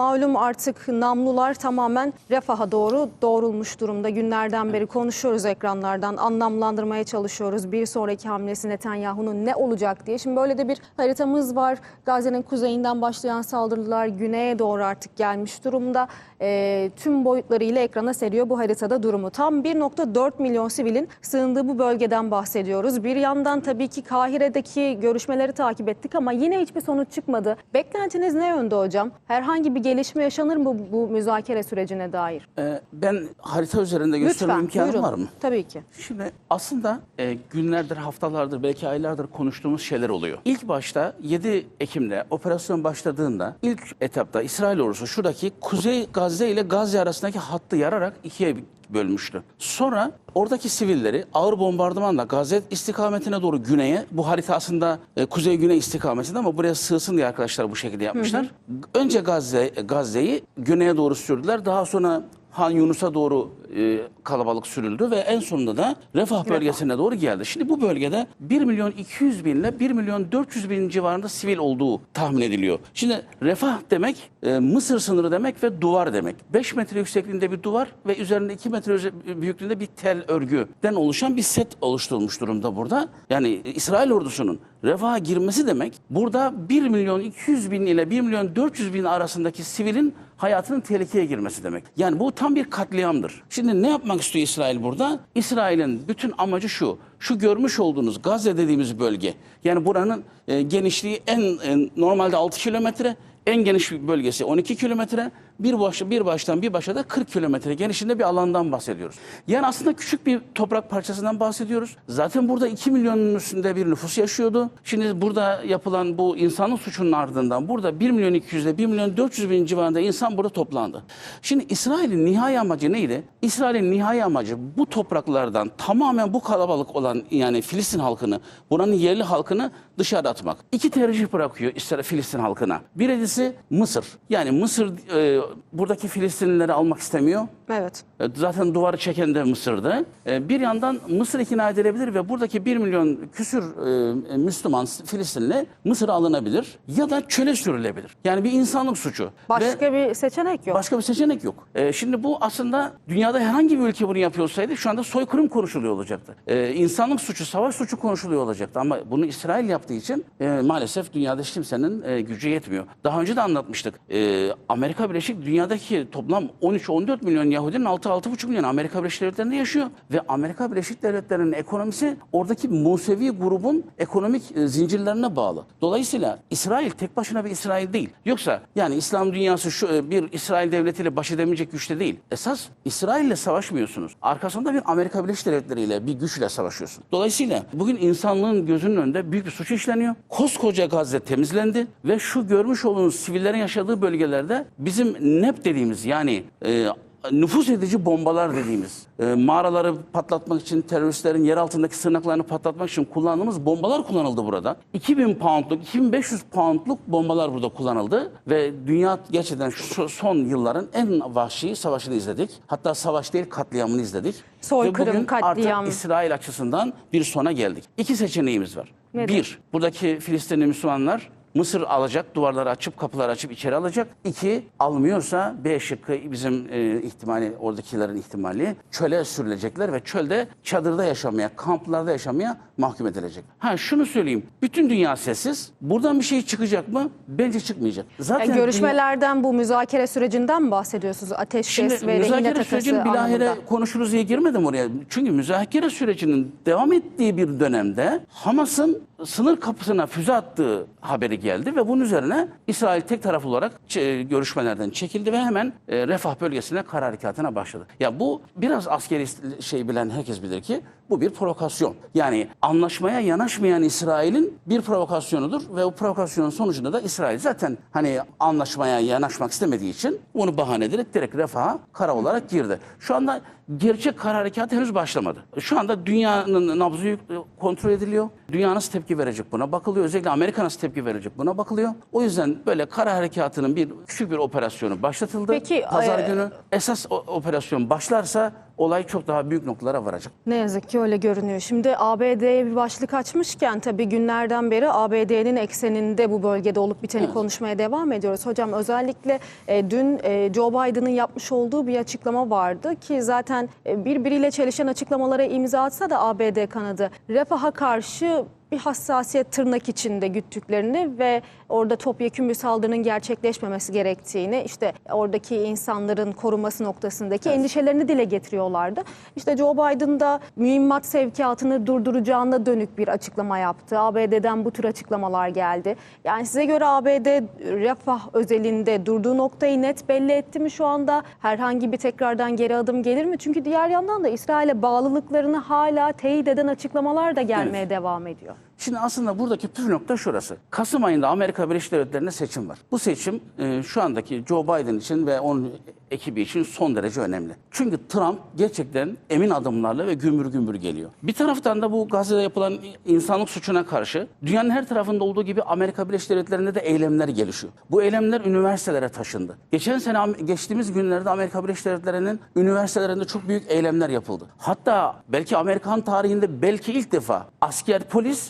malum artık namlular tamamen refaha doğru doğrulmuş durumda. Günlerden beri konuşuyoruz ekranlardan, anlamlandırmaya çalışıyoruz. Bir sonraki hamlesi Netanyahu'nun ne olacak diye. Şimdi böyle de bir haritamız var. Gazze'nin kuzeyinden başlayan saldırılar güneye doğru artık gelmiş durumda. Ee, tüm boyutlarıyla ekrana seriyor bu haritada durumu. Tam 1.4 milyon sivilin sığındığı bu bölgeden bahsediyoruz. Bir yandan tabii ki Kahire'deki görüşmeleri takip ettik ama yine hiçbir sonuç çıkmadı. Beklentiniz ne yönde hocam? Herhangi bir gelişme yaşanır mı bu, bu müzakere sürecine dair? Ee, ben harita üzerinde gösterme Lütfen imkanım buyurun. var mı? Tabii ki. Şimdi aslında e, günlerdir, haftalardır, belki aylardır konuştuğumuz şeyler oluyor. İlk başta 7 Ekim'de operasyon başladığında ilk etapta İsrail ordusu şuradaki Kuzey Gazze ile Gazze arasındaki hattı yararak ikiye bölmüştü. Sonra oradaki sivilleri ağır bombardımanla Gazze istikametine doğru güneye, bu harita aslında e, kuzey-güney istikametinde ama buraya sığsın diye arkadaşlar bu şekilde yapmışlar. Önce Gazze Gazze'yi güneye doğru sürdüler. Daha sonra Han Yunus'a doğru e, kalabalık sürüldü ve en sonunda da Refah bölgesine doğru geldi. Şimdi bu bölgede 1 milyon 200 bin ile 1 milyon 400 bin civarında sivil olduğu tahmin ediliyor. Şimdi Refah demek e, Mısır sınırı demek ve duvar demek. 5 metre yüksekliğinde bir duvar ve üzerinde 2 metre büyüklüğünde bir tel örgüden oluşan bir set oluşturulmuş durumda burada. Yani İsrail ordusunun Refah'a girmesi demek burada 1 milyon 200 bin ile 1 milyon 400 bin arasındaki sivilin hayatının tehlikeye girmesi demek. Yani bu tam bir katliamdır. Şimdi ne yapmak istiyor İsrail burada? İsrail'in bütün amacı şu. Şu görmüş olduğunuz Gazze dediğimiz bölge. Yani buranın e, genişliği en e, normalde 6 kilometre, en geniş bir bölgesi 12 kilometre. Bir baş, bir baştan bir başa da 40 kilometre genişliğinde bir alandan bahsediyoruz. Yani aslında küçük bir toprak parçasından bahsediyoruz. Zaten burada 2 milyonun üstünde bir nüfus yaşıyordu. Şimdi burada yapılan bu insanlık suçunun ardından burada 1 milyon 200 ile 1 milyon 400 bin civarında insan burada toplandı. Şimdi İsrail'in nihai amacı neydi? İsrail'in nihai amacı bu topraklardan tamamen bu kalabalık olan yani Filistin halkını, buranın yerli halkını dışarı atmak. İki tercih bırakıyor İsrail Filistin halkına. Birincisi Mısır. Yani Mısır e, buradaki Filistinlileri almak istemiyor. Evet. E, Zaten duvarı çeken de Mısır'dı. E, Bir yandan Mısır ikna edilebilir ve buradaki 1 milyon küsür e, Müslüman Filistinli Mısır'a alınabilir ya da çöle sürülebilir. Yani bir insanlık suçu. Ve Başka bir seçenek yok. başka bir seçenek yok. Şimdi bu aslında dünyada herhangi bir ülke bunu yapıyor olsaydı şu anda soykırım konuşuluyor olacaktı. İnsanlık suçu, savaş suçu konuşuluyor olacaktı. Ama bunu İsrail yaptığı için maalesef dünyada hiç kimsenin gücü yetmiyor. Daha önce de anlatmıştık. Amerika Birleşik dünyadaki toplam 13-14 milyon Yahudinin 6-6,5 milyon Amerika Birleşik Devletleri'nde yaşıyor. Ve Amerika Birleşik Devletleri'nin ekonomisi oradaki Musevi grubun ekonomik e, zincirlerine bağlı. Dolayısıyla İsrail tek başına bir İsrail değil. Yoksa yani İslam dünyası şu e, bir İsrail devletiyle baş edemeyecek güçte değil. Esas İsrail'le savaşmıyorsunuz. Arkasında bir Amerika Birleşik Devletleri ile bir güçle savaşıyorsun. Dolayısıyla bugün insanlığın gözünün önünde büyük bir suç işleniyor. Koskoca Gazze temizlendi ve şu görmüş olduğunuz sivillerin yaşadığı bölgelerde bizim NEP dediğimiz yani e, nüfus edici bombalar dediğimiz e, mağaraları patlatmak için teröristlerin yer altındaki sığınaklarını patlatmak için kullandığımız bombalar kullanıldı burada. 2000 poundluk, 2500 poundluk bombalar burada kullanıldı ve dünya gerçekten şu son yılların en vahşi savaşını izledik. Hatta savaş değil katliamını izledik. Soykırım, ve bugün katliam. artık İsrail açısından bir sona geldik. İki seçeneğimiz var. Nedir? Bir, buradaki Filistinli Müslümanlar Mısır alacak, duvarları açıp kapıları açıp içeri alacak. İki, almıyorsa B şıkkı bizim e, ihtimali, oradakilerin ihtimali çöle sürülecekler ve çölde çadırda yaşamaya, kamplarda yaşamaya mahkum edilecek. Ha şunu söyleyeyim, bütün dünya sessiz. Buradan bir şey çıkacak mı? Bence çıkmayacak. Zaten Yani dünya- görüşmelerden bu müzakere sürecinden mi bahsediyorsunuz? Ateşkes ve rehin müzakere takası bilahare anlamında. konuşuruz diye girmedim oraya. Çünkü müzakere sürecinin devam ettiği bir dönemde Hamas'ın sınır kapısına füze attığı haberi geldi ve bunun üzerine İsrail tek taraflı olarak ç- görüşmelerden çekildi ve hemen e, Refah bölgesine kara harekatına başladı. Ya bu biraz askeri şey bilen herkes bilir ki bu bir provokasyon. Yani anlaşmaya yanaşmayan İsrail'in bir provokasyonudur ve o provokasyonun sonucunda da İsrail zaten hani anlaşmaya yanaşmak istemediği için onu bahane ederek direkt Refah'a kara olarak girdi. Şu anda gerçek kara harekatı henüz başlamadı. Şu anda dünyanın nabzı yük- kontrol ediliyor. Dünya nasıl tepki verecek buna bakılıyor. Özellikle Amerika nasıl tepki verecek buna bakılıyor. O yüzden böyle kara harekatının bir küçük bir operasyonu başlatıldı. Peki, Pazar e, günü esas operasyon başlarsa olay çok daha büyük noktalara varacak. Ne yazık ki öyle görünüyor. Şimdi ABD'ye bir başlık açmışken tabii günlerden beri ABD'nin ekseninde bu bölgede olup biteni konuşmaya devam ediyoruz. Hocam özellikle e, dün e, Joe Biden'ın yapmış olduğu bir açıklama vardı ki zaten e, birbiriyle çelişen açıklamalara imza atsa da ABD kanadı refaha karşı 그 bir hassasiyet tırnak içinde güttüklerini ve orada topyekun bir saldırının gerçekleşmemesi gerektiğini, işte oradaki insanların korunması noktasındaki endişelerini dile getiriyorlardı. İşte Joe Biden da mühimmat sevkiyatını durduracağına dönük bir açıklama yaptı. ABD'den bu tür açıklamalar geldi. Yani size göre ABD refah özelinde durduğu noktayı net belli etti mi şu anda? Herhangi bir tekrardan geri adım gelir mi? Çünkü diğer yandan da İsrail'e bağlılıklarını hala teyit eden açıklamalar da gelmeye devam ediyor. Şimdi aslında buradaki püf nokta şurası. Kasım ayında Amerika Birleşik Devletleri'nde seçim var. Bu seçim e, şu andaki Joe Biden için ve onun ekibi için son derece önemli. Çünkü Trump gerçekten emin adımlarla ve gümbür gümbür geliyor. Bir taraftan da bu Gazze'de yapılan insanlık suçuna karşı dünyanın her tarafında olduğu gibi Amerika Birleşik Devletleri'nde de eylemler gelişiyor. Bu eylemler üniversitelere taşındı. Geçen sene geçtiğimiz günlerde Amerika Birleşik Devletleri'nin üniversitelerinde çok büyük eylemler yapıldı. Hatta belki Amerikan tarihinde belki ilk defa asker polis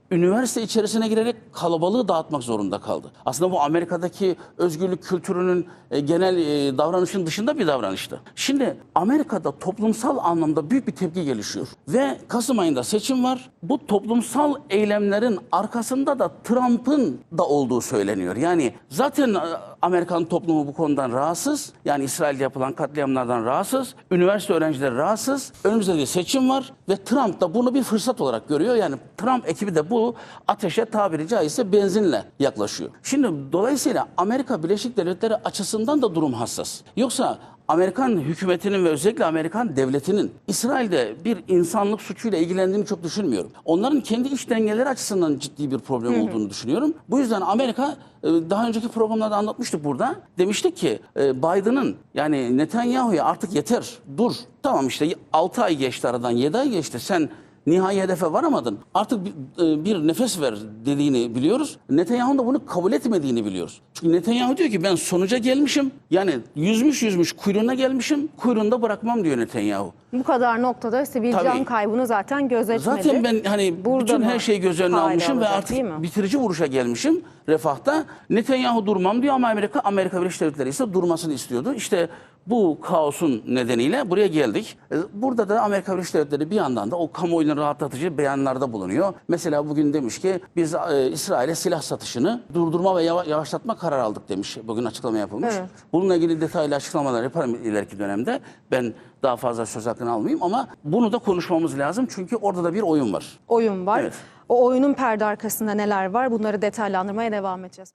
üniversite içerisine girerek kalabalığı dağıtmak zorunda kaldı. Aslında bu Amerika'daki özgürlük kültürünün e, genel e, davranışın dışında bir davranıştı. Şimdi Amerika'da toplumsal anlamda büyük bir tepki gelişiyor. Ve Kasım ayında seçim var. Bu toplumsal eylemlerin arkasında da Trump'ın da olduğu söyleniyor. Yani zaten e, Amerikan toplumu bu konudan rahatsız. Yani İsrail'de yapılan katliamlardan rahatsız. Üniversite öğrencileri rahatsız. Önümüzde bir seçim var ve Trump da bunu bir fırsat olarak görüyor. Yani Trump ekibi de bu ateşe tabiri caizse benzinle yaklaşıyor. Şimdi dolayısıyla Amerika Birleşik Devletleri açısından da durum hassas. Yoksa Amerikan hükümetinin ve özellikle Amerikan devletinin İsrail'de bir insanlık suçuyla ilgilendiğini çok düşünmüyorum. Onların kendi iç dengeleri açısından ciddi bir problem olduğunu düşünüyorum. Bu yüzden Amerika e, daha önceki programlarda anlatmıştık burada. Demiştik ki e, Biden'ın yani Netanyahu'ya artık yeter dur. Tamam işte 6 ay geçti aradan 7 ay geçti sen nihai hedefe varamadın. Artık bir, e, bir nefes ver dediğini biliyoruz. Netanyahu'nun da bunu kabul etmediğini biliyoruz. Çünkü Netanyahu diyor ki ben sonuca gelmişim. Yani yüzmüş yüzmüş kuyruğuna gelmişim. Kuyruğunda bırakmam diyor Netanyahu. Bu kadar noktada sivil Tabii. can kaybını zaten gözetmedi. Zaten ben hani Burada bütün her şeyi göz önüne almışım ve alacak, artık bitirici vuruşa gelmişim refahta. Netanyahu durmam diyor ama Amerika Amerika Birleşik Devletleri ise durmasını istiyordu. İşte bu kaosun nedeniyle buraya geldik. E, Burada da Amerika Birleşik Devletleri bir yandan da o kamuoyunu rahatlatıcı beyanlarda bulunuyor. Mesela bugün demiş ki biz e, İsrail'e silah satışını durdurma ve yava- yavaşlatma kararı aldık demiş. Bugün açıklama yapılmış. Evet. Bununla ilgili detaylı açıklamalar yaparım ileriki dönemde. Ben daha fazla söz hakkını almayayım ama bunu da konuşmamız lazım. Çünkü orada da bir oyun var. oyun var. Evet. O oyunun perde arkasında neler var bunları detaylandırmaya devam edeceğiz.